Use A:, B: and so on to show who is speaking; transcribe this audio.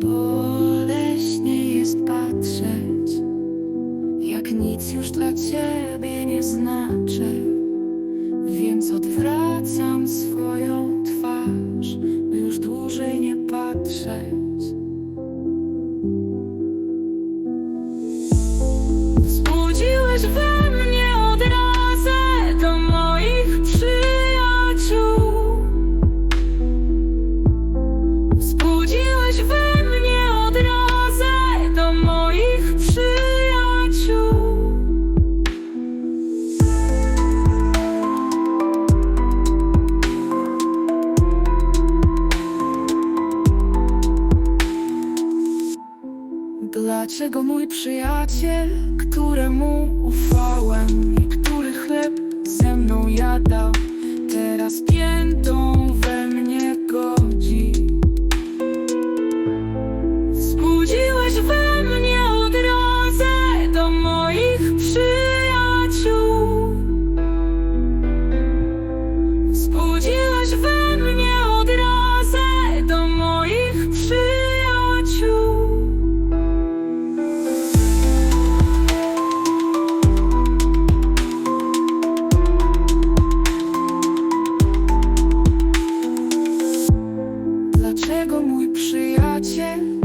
A: Boleśnie jest patrzeć, jak nic już dla ciebie nie znaczy, więc odwracam swój. Dlaczego mój przyjaciel, któremu ufałem i który chleb ze mną jadał, teraz piętą Dlaczego mój przyjaciel,